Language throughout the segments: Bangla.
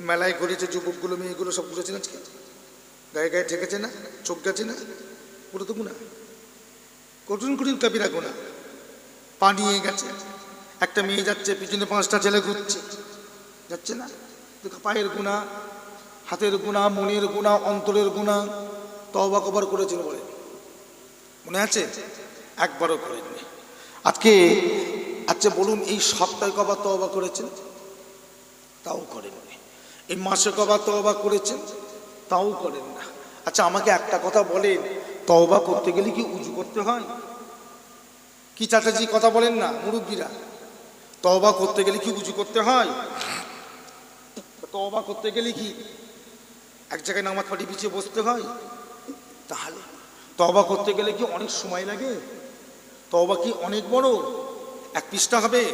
মেলায় ঘুরেছে, যুবকগুলো, মেয়েগুলো সব ঘুরেছে না আজকে? গায়ে গায়ে ঠেকেছে না? চোখ গেছে না? পুরো তো গুণা। কঠিন কঠিন কাবিরা গুণা পানিয়ে গেছে। একটা মেয়ে যাচ্ছে, পিছনে পাঁচটা ছেলে ঘুরছে। যাচ্ছে না? পায়ের গুণা, হাতের গুণা, মনের গুণা, অন্তরের গুণা তবা কবার করেছিল বলে। মনে আছে? একবারও করেননি। আজকে আচ্ছা বলুন, এই সপ্তাহে কবার তবা করেছেন? তাও করেননি। এই মাসে কবার তবা করেছেন? তাও করেন না। আচ্ছা আমাকে একটা কথা বলেন, তওবা করতে গেলে কি উজু করতে হয়? কি চাচাজি কথা বলেন না, মুরব্বীরা? তওবা করতে গেলে কি উজু করতে হয়? তওবা করতে গেলে কি এক জায়গায় নামাজ পাটি পিছিয়ে বসতে হয়? তাহলে তবা করতে গেলে কি অনেক সময় লাগে? তবা কি অনেক বড়? এক পৃষ্ঠা হবে?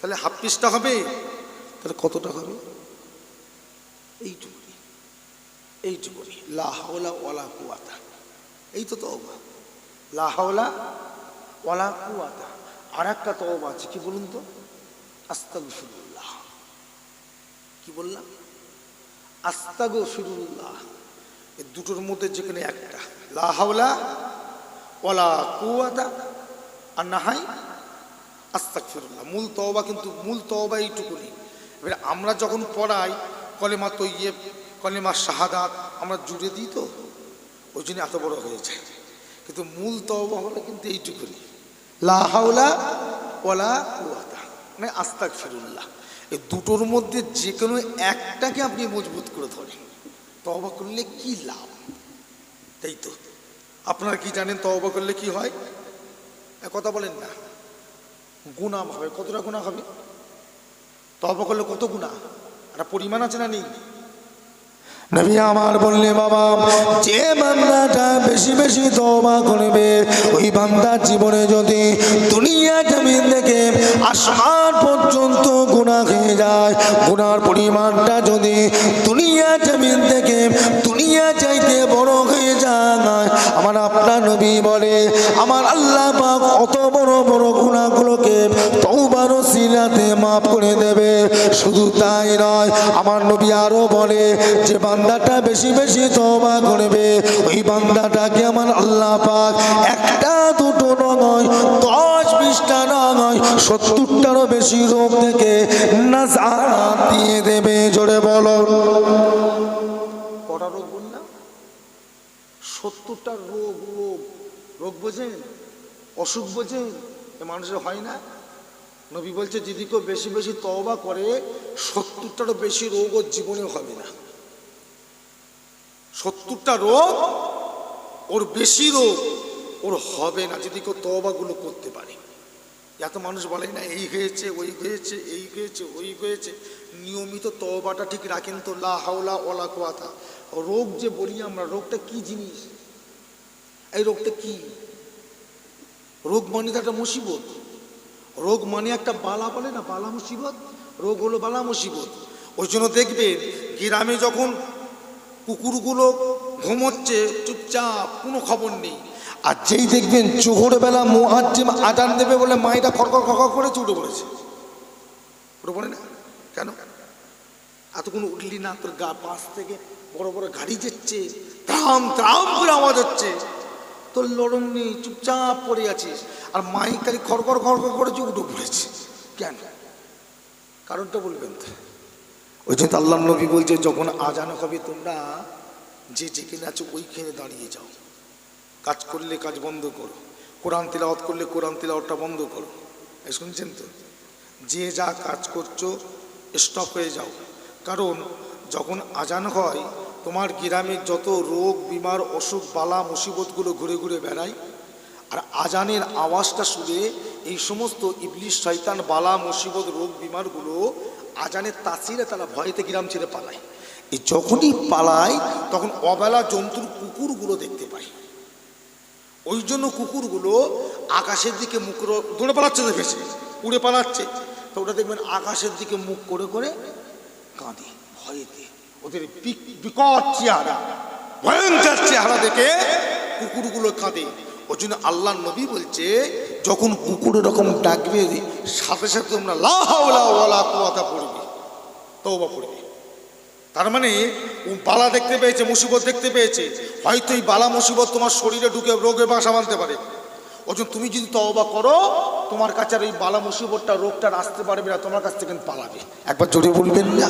তাহলে হাফ পৃষ্ঠা হবে? তাহলে কতটা হবে? এইটুকুনি এইটুকুনি লা হাওলা ওয়ালা কুয়াতা এই তো তওবা। লা হাওলা ওয়ালা কুয়াতা আর একটা তওবা আছে, কি বলুন তো? আস্তাগফিরুল্লাহ। কি বললাম? আস্তাগফিরুল্লাহ। এই দুটোর মধ্যে যেখানে একটা। লা হাওলা ওয়ালা কুয়াতা আর না হয় আস্তাগফিরুল্লাহ। মূল তওবা কিন্তু, মূল তওবা এইটুকুনি এবারে আমরা যখন পড়াই কলেমা তৈয়েব, কলেমা শাহাদাত আমরা জুড়ে দিই তো। ওই জন্য এত বড় হয়ে যায় কিন্তু মূল তওবা হলো কিন্তু এইটুকুনি। লা হাওলা ওয়ালা কুয়াতা মানে আস্তাগফিরুল্লাহ। এই দুটোর মধ্যে যে কোনো একটাকে আপনি মজবুত করে ধরেন। তওবা করলে কি লাভ? তাই তো। আপনারা কি জানেন তওবা করলে কি হয়? কথা বলেন না। গুণা হবে। কতটা গুণা হবে? তবা করলে কত গুণা একটা পরিমাণ আছে না নেই? নবী আমার বললে, বাবা, যে বান্দাটা বেশি বেশি তওবা করবে, ওই বান্দার জীবনে যদি দুনিয়া জমিন থেকে আসমান পর্যন্ত গুণা খেয়ে যায় গুণার পরিমাণটা যদি দুনিয়া জমিন থেকে দুনিয়া চাইতে বড় হয়ে যায়, আমার আপনার নবী বলে, আমার আল্লাহ পাক অত বড় বড় গুণাগুলোকে তৌবার সিলাতে মাফ করে দেবে। শুধু তাই নয়, আমার নবী আরও বলে, যে বান্দাটা বেশি বেশি তওবা করবে। ওই বান্দাটাকে আমার আল্লাহ পাক একটা দুটো নয়, দশ বিশটা নয়, সত্তরটারও বেশি রোগ থেকে দিয়ে দেবে, জোরে বলো। কটা রোগ বললাম সত্তরটা রোগ রোগ। রোগ বোঝেন? অসুখ বোঝেন? মানুষের হয় না? নবী বলছে, যদি কেউ বেশি বেশি তওবা করে, সত্তরটারও বেশি রোগ ওর জীবনে হবে না। সত্তরটা রোগ, ওর বেশি রোগ, ওর হবে না যদি কেউ তবাগুলো করতে পারে। এত মানুষ বলে না, এই হয়েছে, ওই হয়েছে, এই হয়েছে, ওই হয়েছে। নিয়মিত তবাটা ঠিক রাখেন তো, লা হাওলা ওলা কোয়াতা রোগ যে বলি আমরা, রোগটা কি জিনিস? এই রোগটা কি? রোগ মানে তো একটা মুসিবত। রোগ মানে একটা বালা বলে না, বালা মুসিবত? রোগ হলো বালা মুসিবত। ওই জন্য দেখবেন, গ্রামে যখন কুকুরগুলো ঘুমোচ্ছে, চুপচাপ, কোনো খবর নেই। আর যেই দেখবেন চোখর বেলা মুহাজ্জিম আজান দেবে বলে মাইটা খড়খড় খড়খড় করে করে উঠে পড়েছে। উঠে পড়ে না? কেন? এতক্ষণ উঠলি না, তোর গা পাশ থেকে বড় বড় গাড়ি যাচ্ছে, ত্রাম ত্রাম করে আওয়াজ হচ্ছে। তোর লড়ম নেই, চুপচাপ পড়ে আছিস, আর মাই খালি খড়খড় খড়খড় করেছে উঠে পড়েছে। কেন? কারণটা বলবেন তো। ওই জন্য আল্লাহ নবী বলছে, যখন আজান হবে তোমরা যে যেখানে আছো ওইখানে দাঁড়িয়ে যাও। কাজ করলে কাজ বন্ধ করো। কোরআন তিলাওয়াত করলে কোরআন তিলাওয়াতটা বন্ধ করো। শুনছেন তো? যে যা কাজ করছ স্টপ হয়ে যাও। কারণ যখন আজান হয়, তোমার গ্রামে যত রোগ, বিমার অসুখ, বালা, মুসিবতগুলো ঘুরে ঘুরে বেড়ায়, আর আজানের আওয়াজটা শুনে এই সমস্ত ইবলিশ, শয়তান, বালা, মুসিবত, রোগ, বিমারগুলো আজানের তাসিরে তারা ভয়েতে গ্রাম ছেড়ে পালায়। এই যখনই পালায়, তখন অবেলা জন্তুর কুকুরগুলো দেখতে পায়। ওই জন্য কুকুরগুলো আকাশের দিকে মুখ দৌড়ে পালাচ্ছে দেখেছে উড়ে পালাচ্ছে। তো ওটা দেখবেন আকাশের দিকে মুখ করে করে কাঁদে, ভয়েতে। ওদের বিক- বিকট চেহারা, ভয়ঙ্কর চেহারা দেখে কুকুরগুলো কাঁদে। ওই জন্য আল্লাহ নবী বলছে যখন কুকুর এরকম ডাকবে, সাথে সাথে তোমরা লা হাওলা ওয়ালা কুওয়াতা পড়বে, তওবা পড়বে। তার মানে বালা দেখতে পেয়েছে, মুসিবত দেখতে পেয়েছে, হয়তো এই বালা মুসিবত তোমার শরীরে ঢুকে রোগে বাসা বাঁধতে পারে। ওজন তুমি যদি তওবা করো, তোমার কাছে আর ওই বালা মুসিবতটা, রোগটা আসতে পারবে না, তোমার কাছ থেকে পালাবে। একবার জোরে বলবেন না?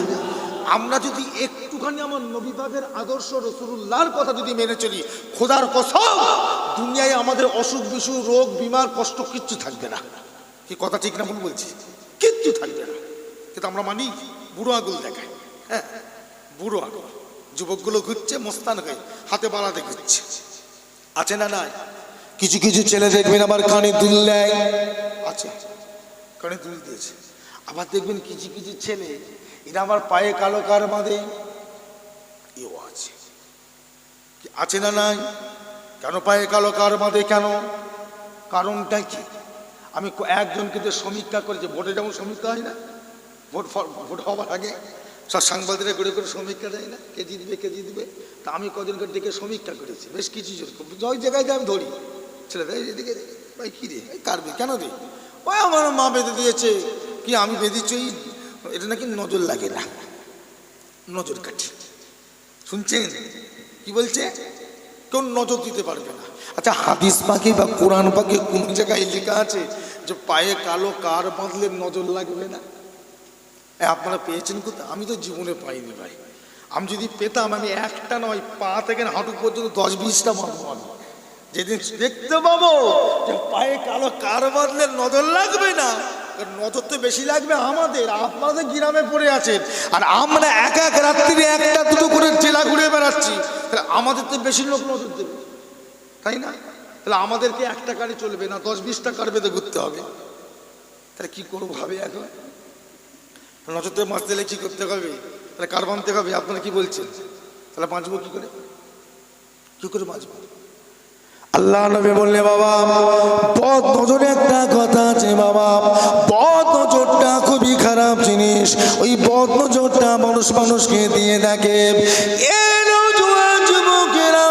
আমরা যদি একটুখানি আমার নবীবাগের আদর্শ রসুল্লাহর কথা যদি মেনে চলি খোদার কসম দুনিয়ায় আমাদের অসুখ বিসুখ রোগ বিমার কষ্ট কিচ্ছু থাকবে না। কি কথা ঠিক না ভুল বলছি? কিচ্ছু থাকবে না। কিন্তু আমরা মানি বুড়ো আগুল দেখায়। হ্যাঁ বুড়ো আগুল। যুবকগুলো ঘুরছে মোস্তান হয়ে হাতে বাড়াতে ঘুরছে। আছে না নাই? কিছু কিছু ছেলে দেখবেন আবার কানে দুল দেয়। আছে। কানে দুল দিয়েছে। আবার দেখবেন কিছু কিছু ছেলে এরা আমার পায়ে কালো কার বাঁধে? এও আছে। আছে না নাই? কেন পায়ে কালো কার বাঁধে কেন? কারণটা কি? আমি ক- একজনকে যে সমীক্ষা করেছি ভোটে যেমন সমীক্ষা হয় না, ভোট ভোট হওয়ার আগে সব সাংবাদিকরা করে করে সমীক্ষা দেয় না, কে জিতবে কে জিতবে। তা আমি কদিনকে ডেকে সমীক্ষা করেছি। বেশ কিছু ওই জায়গায় আমি ধরি। ছেলেরা এই এদিকে ভাই, কী রে? কারবে কেন রে? ওই আমার মা বেঁধে দিয়েছে। কি আমি বেঁধেছি? এটা নাকি নজর লাগে না। নজর কাঠি। শুনছেন? কি বলছে? কেউ নজর দিতে পারবে না। আচ্ছা হাদিস পাখি বা কোরআন পাখি কোন জায়গায় লেখা আছে যে পায়ে কালো কার বাঁধলে নজর লাগবে না? আপনারা পেয়েছেন কোথায়? আমি তো জীবনে পাইনি ভাই। আমি যদি পেতাম, আমি একটা নয়, পা থেকে হাঁটু পর্যন্ত দশ বিশটা আমি। যেদিন দেখতে পাবো যে পায়ে কালো কার বাঁধলে নজর লাগবে না নজর তো বেশি লাগবে আমাদের, আপনাদের গ্রামে পড়ে আছেন আর আমরা এক এক রাত্রিরে একটা দুটো করে জেলা ঘুরে বেড়াচ্ছি, তাহলে আমাদের তো বেশি লোক নজর দেবে। তাই না? তাহলে আমাদেরকে একটা গাড়ি চলবে না, দশ বিশটা কার বেঁধে ঘুরতে হবে? তাহলে কি করব ভাবে এখন নজরতে মাছ দিলে কি করতে হবে? তাহলে কার বাঁধতে হবে? আপনারা কি বলছেন? তাহলে বাঁচবো কি করে? কি করে বাঁচবো? আল্লাহ নবী বললে, বাবা, পথ নজরে একটা কথা আছে, বাবা। পথ নজরটা খুবই খারাপ জিনিস। ওই পথ নজরটা মানুষ মানুষকে দিয়ে দেখে। এ যুবকেরা,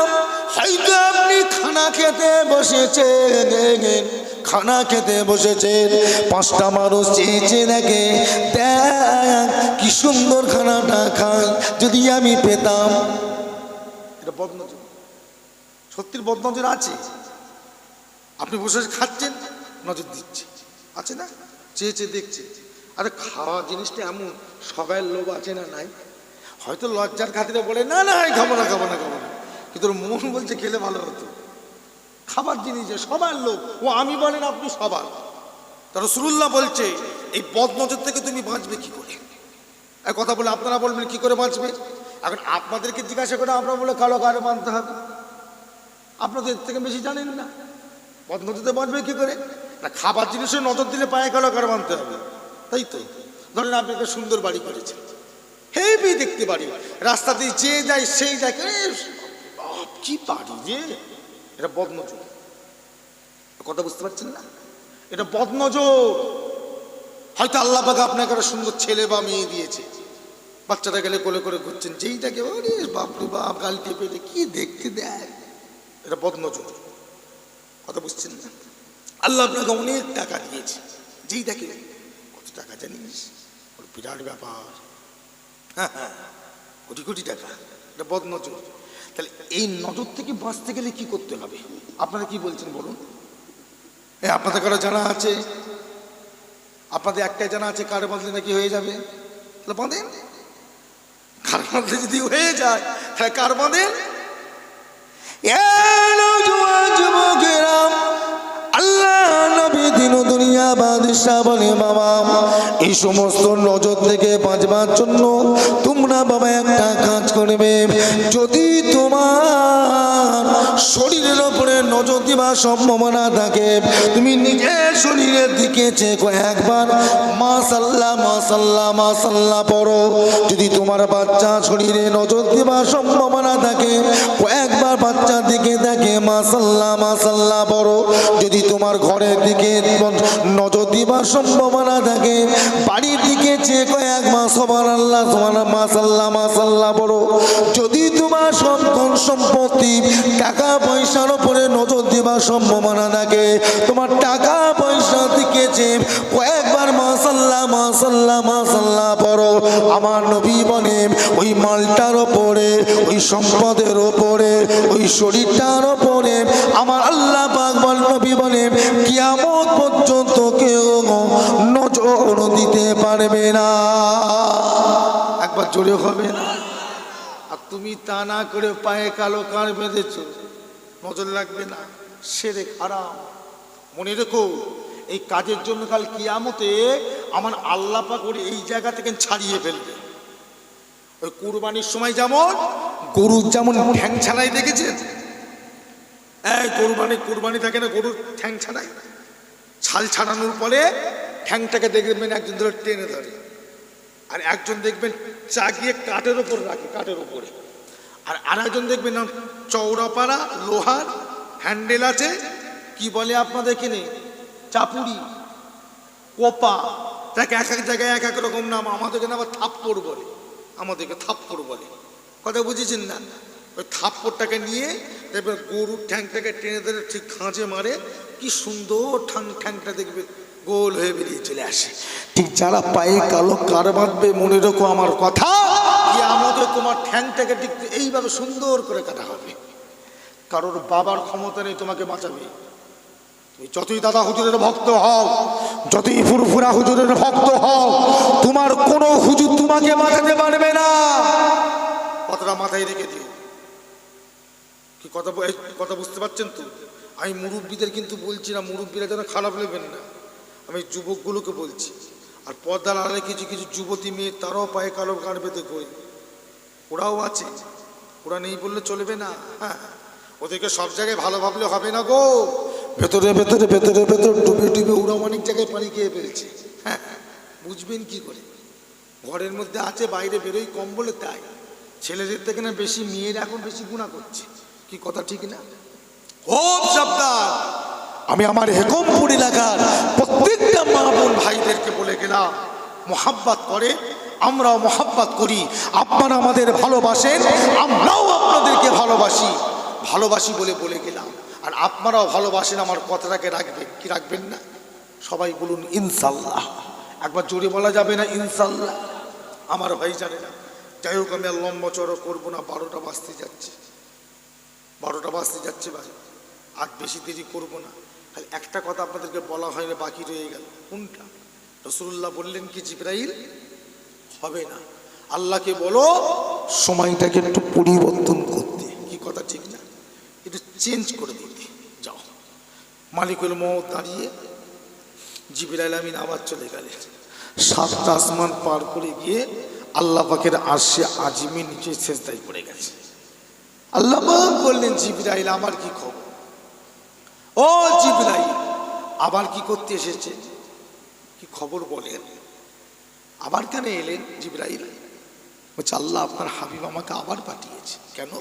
হয়তো আপনি খানা খেতে বসেছেন। খানা খেতে বসেছেন। পাঁচটা মানুষ চেয়ে চেয়ে দেখে, দেখ, কি সুন্দর খানাটা খাই। যদি আমি পেতাম। এটা বদনজর সত্যির বদনজর আছে। আপনি বসে খাচ্ছেন, নজর দিচ্ছে। আছে না? চেয়ে চেয়ে দেখছে। আরে খাওয়া জিনিসটা এমন সবাই লোভ আছে না নাই? হয়তো লজ্জার খাতিরে বলে, না না, এই খাব না খাব না খাব না। কিন্তু মন বলছে, খেলে ভালো হতো। খাবার জিনিস যে, সবার লোক ও আমি বলেন আপনি সবার। তার রসুল্লাহ বলছে, এই বদনজর থেকে তুমি বাঁচবে কি করে? এক কথা বলে, আপনারা বলবেন কি করে বাঁচবে? এখন আপনাদেরকে জিজ্ঞাসা করে আপনারা বলে, কালো কারও মানতে হবে? আপনাদের থেকে বেশি জানেন না। বদনজরতে বাঁচবে কি করে। না, খাবার জিনিসে নজর দিলে পায়ে কালো করে মানতে হবে। তাই তো? ধরেন আপনি একটা সুন্দর বাড়ি করেছেন। হেভি দেখতে বাড়ি। রাস্তা দিয়ে যে যায়, সেই যায়। কি বাড়ি যে এটা বদনজর। কথা বুঝতে পারছেন না? এটা বদনজর। হয়তো আল্লাহ পাক আপনাকে একটা সুন্দর ছেলে বা মেয়ে দিয়েছে। বাচ্চাটা গেলে কোলে করে ঘুরছেন। যেই দেখে বাপরে বাপ, গাল টেপে কি দেখতে দেয় এটা বদনজর কথা বুঝছেন না? আল্লাহ আপনাকে অনেক টাকা দিয়েছে। যেই দেখে, কত টাকা জানিস? ওর বিরাট ব্যাপার। হ্যাঁ হ্যাঁ কোটি কোটি টাকা। এটা বদনজর তাহলে এই নজর থেকে বাঁচতে গেলে কি করতে হবে? আপনারা কি বলছেন বলুন? এ, আপনাদের কারও জানা আছে? আপনাদের একটাই জানা আছে, কার বাঁধলে নাকি হয়ে যাবে? তাহলে বাঁধেন। কার বাঁধলে যদি হয়ে যায়, তাহলে কার বাঁধেন আল্লাহ নবী দিন দুনিয়া বাদশাহ বলে বাবা, এই সমস্ত নজর থেকে বাঁচবার জন্য তোমরা বাবা একটা কাজ করবে। যদি তোমার শরীরের ওপরে নজর দিবার সম্ভাবনা থাকে। তুমি নিজের শরীরের দিকে চেকো, একবার মাসাল্লাহ মাসাল্লাহ মাসাল্লাহ পড়ো। যদি তোমার বাচ্চা শরীরে নজর দেবার সম্ভাবনা থাকে। কয়েকবার বাচ্চার দিকে দেখে মাসাল্লাহ মাসাল্লাহ পড়ো। যদি তোমার ঘরের দিকে নজর দিবার সম্ভাবনা থাকে। বাড়ির দিকে চেয়ে কয়েক মাস সবার আল্লাহ তোমার মাসাল্লাহ মাসাল্লাহ বড় যদি তোমার সন্তান সম্পত্তি টাকা পয়সার উপরে নজর দেবার সম্ভাবনা থাকে, তোমার টাকা পয়সা দিকে চেয়ে কয়েকবার মাসাল্লাহ মাসাল্লাহ মাসাল্লাহ পড়ো। আমার নবী বলে, ওই মালটার ওপরে, ওই সম্পদের ওপরে, ওই শরীরটার ওপরে আমার আল্লাহ নবী বলে, কিয়ামত পর্যন্ত কেউ নজর দিতে পারবে না। একবার জোরে হবে না? আর তুমি তা না করে পায়ে কালো কার বেঁধেছ, নজর লাগবে না, সেরে খারাপ মনে রেখো, এই কাজের জন্য কাল কিয়ামতে আমার আল্লাহ করে এই জায়গা থেকে ছাড়িয়ে ফেলবে। ওই কুরবানির সময় যেমন গরুর যেমন ঠ্যাং ছাড়াই দেখেছেন এই, কোরবানি কোরবানি থাকে না, গরুর ঠ্যাং ছাড়াই। ছাল ছাড়ানোর পরে ঠ্যাংটাকে দেখবেন একজন ধরে টেনে ধরে। আর একজন দেখবেন চাগিয়ে কাঠের ওপর রাখে, কাঠের ওপরে। আর আরেকজন দেখবেন চৌড়াপাড়া লোহার, হ্যান্ডেল আছে, কি বলে আপনাদের কিনে চাপুরি, কোপা। তাকে এক এক জায়গায় এক এক রকম নাম, আমাদেরকে না আবার থাপ্পড় বলে। আমাদেরকে থাপ্পড় বলে। কথা বুঝেছেন না? থাপ্পড়টাকে নিয়ে দেখবেন গরুর ঠ্যাংটাকে টেনে ধরে ঠিক খাঁচে মারে, কি সুন্দর ঠ্যাং, ঠ্যাংটা দেখবে গোল হয়ে বেরিয়ে চলে আসে। ঠিক যারা পায়ে কালো কার বাঁধবে, মনে রেখো আমার কথা আমাদের তোমার ঠ্যাংটাকে ঠিক এইভাবে সুন্দর করে কাটা হবে। কারোর বাবার ক্ষমতা নেই তোমাকে বাঁচাবে। যতই দাদা হুজুরের ভক্ত হও, যতই ফুরফুরা হুজুরের ভক্ত হও, তোমার কোনো হুজুর তোমাকে বাঁচাতে পারবে না। কথাটা মাথায় রেখে দিও। কি কথা কথা বুঝতে পারছেন তো? আমি মুরব্বীদের কিন্তু বলছি না, মুরব্বীরা যেন খারাপ নেবেন না। আমি যুবকগুলোকে বলছি। আর পর্দার আড়ালে কিছু কিছু যুবতী মেয়ে, তারাও পায়ে কালো গান পেতে কই ওরাও আছে। ওরা নেই বললে চলবে না। হ্যাঁ ওদেরকে সব জায়গায় ভালো ভাবলে হবে না গো। ভেতরে ভেতরে ভেতরে ভেতরে ডুবে ডুবে ওরা অনেক জায়গায় পানি খেয়ে ফেলছে। হ্যাঁ বুঝবেন কি করে? ঘরের মধ্যে আছে, বাইরে বেরোই কম বলে তাই। ছেলেদের থেকে না বেশি, মেয়ের এখন বেশি গুণা করছে। কি কথা ঠিক না? খুব সাবধান। আমি আমার হেকমপুর এলাকার প্রত্যেকটা মা বোন ভাইদেরকে বলে গেলাম, মোহাব্বাত করে, আমরাও মোহাব্বাত করি। আপনারা আমাদের ভালোবাসেন, আমরাও আপনাদেরকে ভালোবাসি। ভালোবাসি বলে বলে গেলাম। আর আপনারাও ভালোবাসেন, আমার কথাটাকে রাখবেন। কি রাখবেন না? সবাই বলুন, ইনশাল্লাহ। একবার জোরে বলা যাবে না, ইনশাল্লাহ। আমার ভাই জানে না যাই হোক, আমি আর লম্বা চড়ো করব না, বারোটা বাজতে যাচ্ছে। বারোটা বাজতে যাচ্ছে ভাই। আর বেশি দেরি করব না। খালি একটা কথা আপনাদেরকে বলা হয়নি, বাকি রয়ে গেল। কোনটা? রসুল্লাহ বললেন কি, জিব্রাইল? হবে না। আল্লাহকে বলো, সময়টাকে একটু পরিবর্তন করতে। কি কথা, ঠিক না? একটু চেঞ্জ করে দিতে। যাও। মালিকুল মহম্মদ দাঁড়িয়ে জিবরাইল আমিন আবার চলে গেলেন। সাতটা আসমান পার করে গিয়ে আল্লাহ পাকের আসে আজিমে নিচে শেষদায় পড়ে গেছে। আল্লাহ বললেন, জিবরাইল, আমার কি খবর? ও জিবরাইল, আবার কি করতে এসেছে? কি খবর বলেন? আবার কেন এলেন জিবরাইল? বলছে, আল্লাহ আপনার হাবিব আমাকে আবার পাঠিয়েছে। কেন?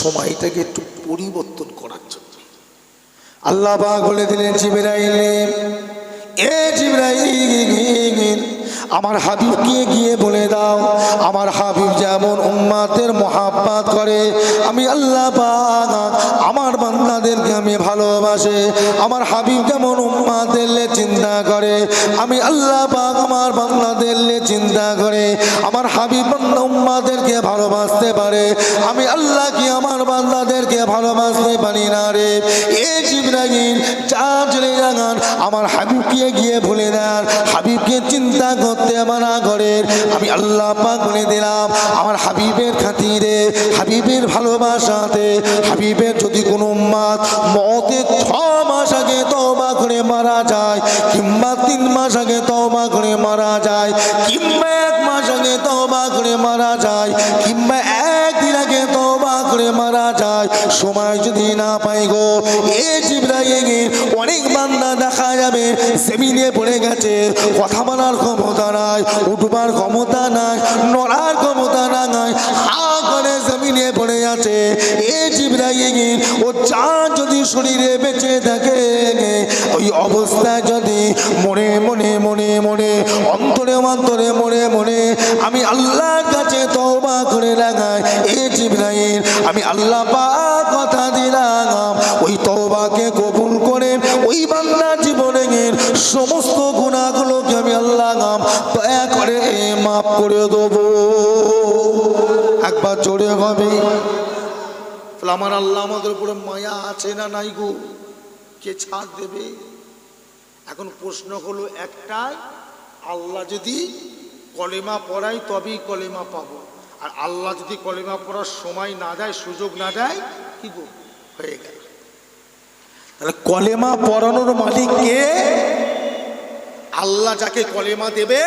সময়টাকে একটু পরিবর্তন করার জন্য। আল্লাহ বলে দিলেন, জিবরাইল, এ জিবরাইল আমার হাবিবকে গিয়ে বলে দাও, আমার হাবিব যেমন উম্মাতের মহাব্বাত করে, আমি আল্লাহ পাক আমার বান্দাদেরকে আমি ভালোবাসে, আমার হাবিব যেমন উম্মাদের চিন্তা করে, আমি আল্লাহ পাক আমার বান্দাদের চিন্তা করে, আমার হাবিব বান্দা উম্মাদেরকে ভালোবাসতে পারে, আমি আল্লাহ কি আমার বান্দাদেরকে ভালোবাসতে পারি না রে? এ জিব্রাহিম চা চলে যান আমার হাবিবকে গিয়ে ভুলে দেন, হাবিবকে চিন্তা করতে মানা করেন আমি আল্লাহ পাক বলে দিলাম, আমার হাবিবের খাতিরে, হাবিবের ভালোবাসাতে, হাবিবের যদি কোনো মাত মতে ছ মাস আগে তবা করে মারা যায়, কিংবা তিন মাস আগে তবা করে মারা যায়, কিংবা এক মাস আগে তবা করে মারা যায়, কিংবা করে মারা যায়। সময় যদি না পাই গো, এ জিব্রাইল অনেক বান্দা দেখা যাবে সেমিনে পড়ে গেছে। কথা বলার ক্ষমতা নাই, উঠবার ক্ষমতা নাই, নড়ার ক্ষমতা না নাই ও চা যদি শরীরে বেঁচে থাকে, ওই অবস্থায় যদি মনে মনে মনে মনে, অন্তরে অন্তরে মনে মনে আমি আল্লাহর কাছে তওবা করে লাগাই। এ জিবরাইল, আমি আল্লাহ পাক কথা দিলাম। ওই তওবাকে কবুল করে ওই বান্দার জীবনের সমস্ত গুণাগুলোকে আমি আল্লাহ দয়া করে মাফ করে দেবো। একবার জোরে হবে। তাহলে আমার আল্লাহ আমাদের উপরে মায়া আছে না নাই গো? কে ছাড় দেবে? এখন প্রশ্ন হলো একটাই, আল্লাহ যদি কলেমা পড়াই তবেই কলেমা পাবো। আর আল্লাহ যদি কলেমা পড়ার সময় না দেয়, সুযোগ না দেয়, কি গো? হয়ে গেল। তাহলে কলেমা পড়ানোর মালিক কে? আল্লাহ যাকে কলেমা দেবে,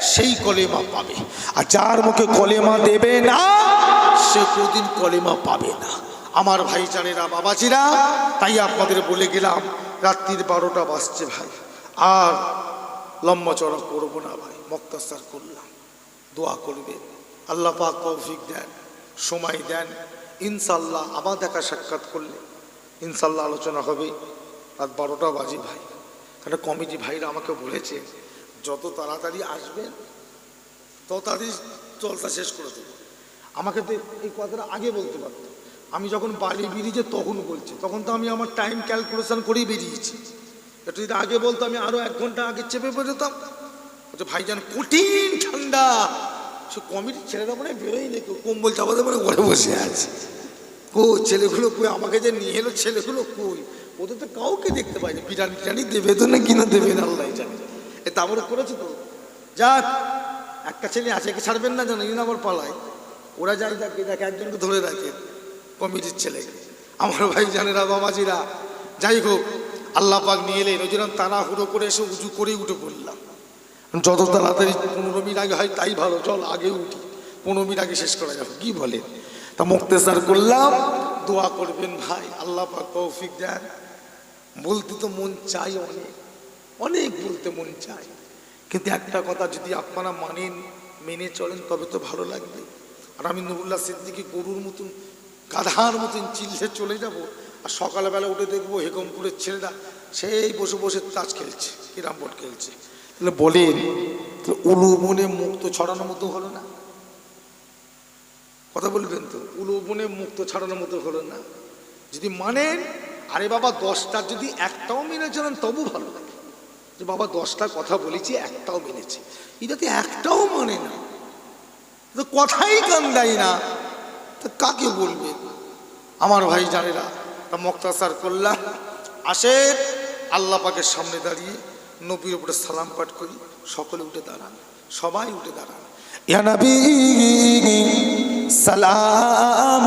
সেই কলেমা পাবে। আর যার মুখে কলেমা দেবে না সে কোনদিন কলেমা পাবে না। আমার ভাইজানেরা, বাবাজিরা, তাই আপনাদের বলে গেলাম, রাত্রির বারোটা বাজছে ভাই। আর লম্বা চড়া করব না ভাই, মক্তাসার করলাম দোয়া করবেন। আল্লাহ পাক তৌফিক দেন, সময় দেন। ইনশাল্লাহ আবার দেখা সাক্ষাৎ করলে ইনশাল্লাহ আলোচনা হবে। রাত বারোটা বাজে ভাই। কারণ কমিটি ভাইরা আমাকে বলেছে, যত তাড়াতাড়ি আসবেন, তত তাড়াতাড়ি জলসা শেষ করে দেবো। আমাকে তো এই কথাটা আগে বলতে পারতো। আমি যখন বাড়ি বেরিয়েছে, তখন বলছি। তখন তো আমি আমার টাইম ক্যালকুলেশন করেই বেরিয়েছি। একটু যদি আগে বলতো, আমি আরও এক ঘণ্টা আগে চেপে বেরোতাম। বলছে, ভাইজান, কঠিন ঠান্ডা। সে কমিটির ছেলেরা মানে বেরোই নেই কেউ কম্বল চাপাতে মানে ঘরে বসে আছে। কো ছেলেগুলো কই? আমাকে যে নিয়ে এলো, ছেলেগুলো কই? ওদের তো কাউকে দেখতে পাইনি। টিরানি দেবে তো না কিনা দেবে না আল্লাহ জানে। এ তারপরে করেছে তো। যাক, একটা ছেলে আছে কি ছাড়বেন না জানো ইন আবার পালায়। ওরা যাই দেখে দেখে একজনকে ধরে রাখে, কমিটির ছেলেকে আমার ভাই জানেরা বাবাজিরা, যাই হোক, আল্লাহ পাক নিয়ে এলেন। ওই জন্য তারা হুড়ো করে এসে উঁচু করেই উঠে পড়লাম। যত তাড়াতাড়ি পনেরো মিনিট আগে হয়, তাই ভালো, চল আগে উঠি। পনেরো মিনিট আগে শেষ করা যাবে, কি বলে? তা মুক্তেসার করলাম, দোয়া করবেন ভাই, আল্লাহ পাক তৌফিক দেন। বলতে তো মন চাই অনেক অনেক বলতে মন চাই। কিন্তু একটা কথা যদি আপনারা মানেন, মেনে চলেন, তবে তো ভালো লাগবে। আর আমি নুরুল্লাহ সিদ্দিকি গরুর মতন, গাধার মতন চিল্লে চলে যাব, আর সকালবেলা উঠে দেখব হেকমপুরের ছেলেরা সেই বসে বসে তাস খেলছে কিরাম বোর্ড খেলছে। তাহলে বলেন উলু মনে মুক্ত ছড়ানোর মতো হলো না? কথা বলবেন তো? উলু মনে মুক্ত ছড়ানোর মতো হলো না? যদি মানেন, আরে বাবা দশটার যদি একটাও মেনে চলেন, তবু ভালো লাগে। যে বাবা, দশটা কথা বলেছি, একটাও মেনেছে। এটা তো একটাও মানে না। কথাই কান দেয় না, তো কাকে বলবে? আমার ভাই জানেরা, তা মক্তাসার করলাম আসে আল্লাহ পাকের সামনে দাঁড়িয়ে নবীর উপরে সালাম পাঠ করি, সকলে উঠে দাঁড়ান, সবাই উঠে দাঁড়ান। ইয়া নবী, সালাম